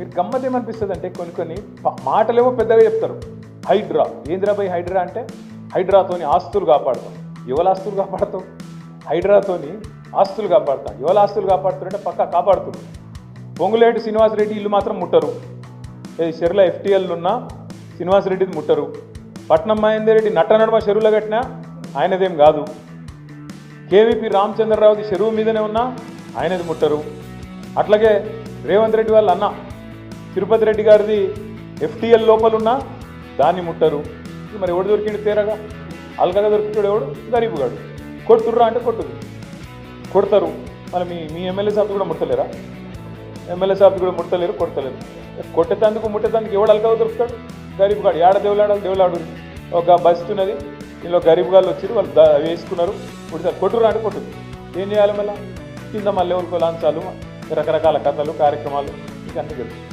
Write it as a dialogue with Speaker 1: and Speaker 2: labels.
Speaker 1: మీరు గమ్మత్ ఏమనిపిస్తుంది అంటే కొన్ని కొన్ని మాటలేమో పెద్దగా చెప్తారు. హైడ్రా. ఏంద్రాబాయ్ హైడ్రా అంటే? హైడ్రాతోని ఆస్తులు కాపాడతాం. ఎవరి ఆస్తులు కాపాడతాం? హైడ్రాతోని ఆస్తులు కాపాడతాం. ఎవరి ఆస్తులు కాపాడుతారంటే పక్కా కాపాడుతున్నారు పొంగులేటి శ్రీనివాసరెడ్డి ఇల్లు మాత్రం ముట్టరు. ఏ చెరువుల ఎఫ్టీఎల్ ఉన్న శ్రీనివాసరెడ్డిది ముట్టరు. పట్నం మహేందర్ రెడ్డి నట్ట నడుమ చెరువులో కట్టినా ఆయనదేం కాదు. కేవీపీ రామచంద్రరావుది చెరువు మీదనే ఉన్నా ఆయనది ముట్టరు. అట్లాగే రేవంత్ రెడ్డి వాళ్ళ అన్న తిరుపతి రెడ్డి గారిది ఎఫ్టీఎల్ లోపల ఉన్నా దాన్ని ముట్టరు. మరి ఎవడు దొరికిడు తేరగా? అల్కగా దొరికిండు ఎవడు? గరీబు గాడు. కొట్టుర్రా అంటే కొట్టుదు. కొడతారు. మరి మీ మీ ఎమ్మెల్యే సాబ్ కూడా ముట్టలేరా? ఎమ్మెల్యే సాబ్ కూడా ముట్టలేరు కొడతలేరు. కొట్టేతందుకు ముట్టేతందుకు ఎవడు అల్కగా దొరుకుతాడు? గరీబ్ గాడు. ఏడ దేవులాడ దేవులాడు. ఒక బస్తున్నది ఉన్నది. ఇందులో గరీబ్ గాళ్ళు వచ్చారు వాళ్ళు వేసుకున్నారు. ఇప్పుడు కొట్టుర్రా అంటే కొట్టుదు. ఏం చేయాలి మళ్ళీ? కింద మళ్ళీ ఎవరికో లాంచాలు రకరకాల కథలు కార్యక్రమాలు ఇక అన్నీ తెలుసు.